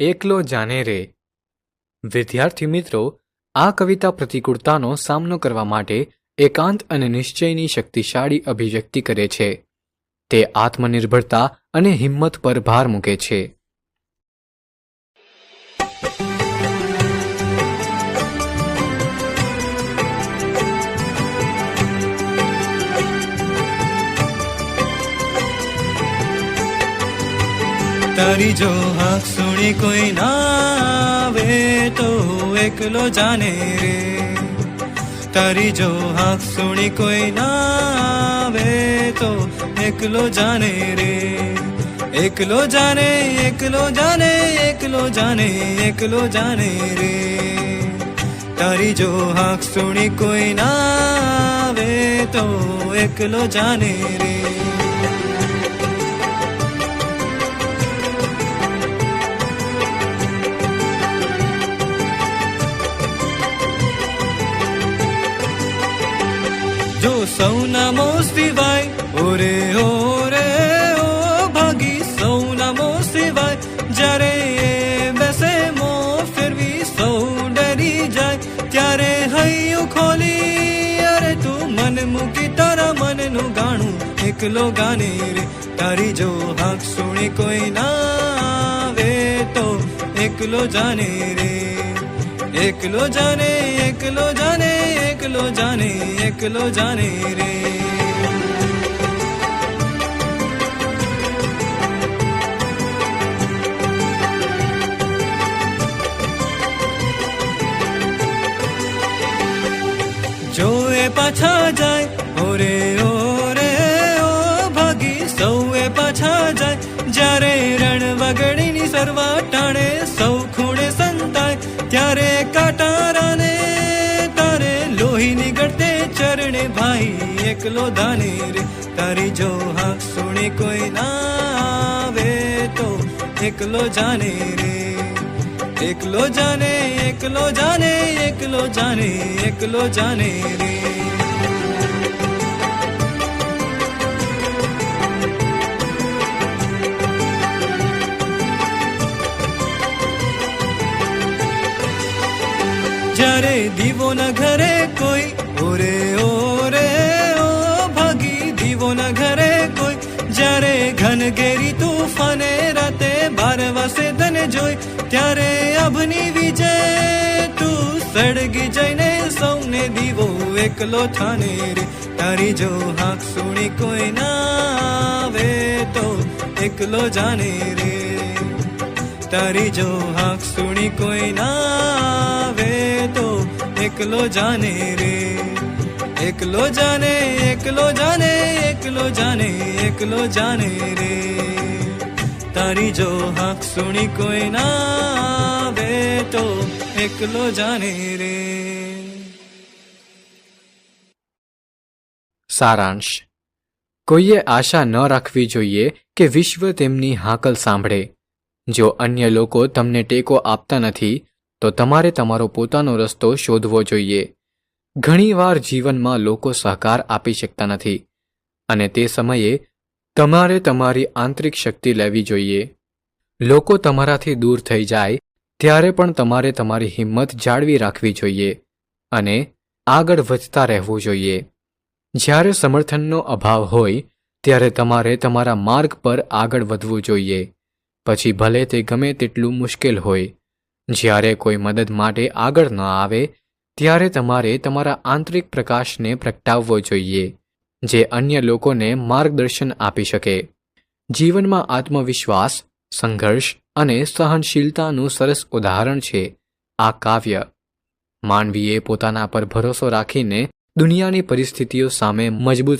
એકલો જાને રે. વિદ્યાર્થી મિત્રો, આ કવિતા પ્રતિકૂળતાનો સામનો કરવા માટે એકાંત અને નિશ્ચયની શક્તિશાળી અભિવ્યક્તિ કરે છે. તે આત્મનિર્ભરતા અને હિંમત પર ભાર મૂકે છે. તારી જો હાક સુણી કોઈ ના આવે તો એકલો જાને રે. તારી જો હાક સુણી કોઈ ના આવે તો એકલો જાને રે. એકલો જાને એકલો જાને એકલો જાને એકલો જાને રે. તારી જો હાક સુણી કોઈ ના તો એકલો જાને રે. સૌના મો સિવાય ઓરે ઓરે, ઓ ભાગી. સૌના મો સિવાય જ્યારે બેસે મો ફેરવી, સૌ ડરી જાય. ત્યારે હૈયું ખોલી, અરે તું મન મૂકી તારા મનનું ગાણું. એકલો ગાને રે, તારી જો હાક સુણી કોઈ ના આવે તો. એકલો જાને રે, એકલો જાને એકલો જાને એકલો જાને. એકલો જાને રે જો એ પાછા જાય ઓરે ઓરે ઓ ભાગી સૌએ પાછા જાય જ્યારે રણ વગડીની સરવા ટાણે સૌ ખૂણે સંતાય ત્યારે એકલો દાને રે તારી જો હાક સુણી કોઈ ના આવે તો એકલો જાને રે એકલો જાને એકલો જાને એકલો જાને એકલો જાને રે જ્યારે દીવો ન ઘરે કોઈ ઘન ઘેરી તુફાને રાતે બાર વાસે તને જોઈ, ત્યારે અભની વિજય તું સળગી જઈને સૌને દીવો એકલો થાને રે. તારી જો હાક સુણી કોઈ ના આવે તો એકલો જાને રે. તારી જો હાક સુણી કોઈ ના આવે તો એકલો જાને રે. એકલો જાને એકલો જાને એકલો જાને એકલો જાને રે. તારી જો હાક સુણી કોઈ ના આવે તો એકલો જાને રે. સારાંશ. કોઈએ આશા ન રાખવી જોઈએ કે વિશ્વ તેમની હાકલ સાંભળે. જો અન્ય લોકો તમને ટેકો આપતા નથી, તો તમારે તમારો પોતાનો રસ્તો શોધવો જોઈએ. ઘણીવાર જીવનમાં લોકો સહકાર આપી શકતા નથી. અને તે સમયે તમારે તમારી આંતરિક શક્તિ લેવી જોઈએ. લોકો તમારાથી દૂર થઈ જાય, ત્યારે પણ તમારે તમારી હિંમત જાળવી રાખવી જોઈએ અને આગળ વધતા રહેવું જોઈએ. જ્યારે સમર્થનનો અભાવ હોય, ત્યારે તમારે તમારા માર્ગ પર આગળ વધવું જોઈએ. પછી ભલે તે ગમે તેટલું મુશ્કેલ હોય, જ્યારે કોઈ મદદ માટે આગળ ન આવે, ત્યારે તમારે તમારા આંતરિક પ્રકાશને પ્રગટાવવો જોઈએ. જે અન્ય લોકોને માર્ગદર્શન આપી શકે. જીવનમાં આત્મવિશ્વાસ, સંઘર્ષ અને સહનશીલતાનું સરસ ઉદાહરણ છે આ કાવ્ય. માનવીએ પોતાના પર ભરોસો રાખીને દુનિયાની પરિસ્થિતિઓ સામે મજબૂત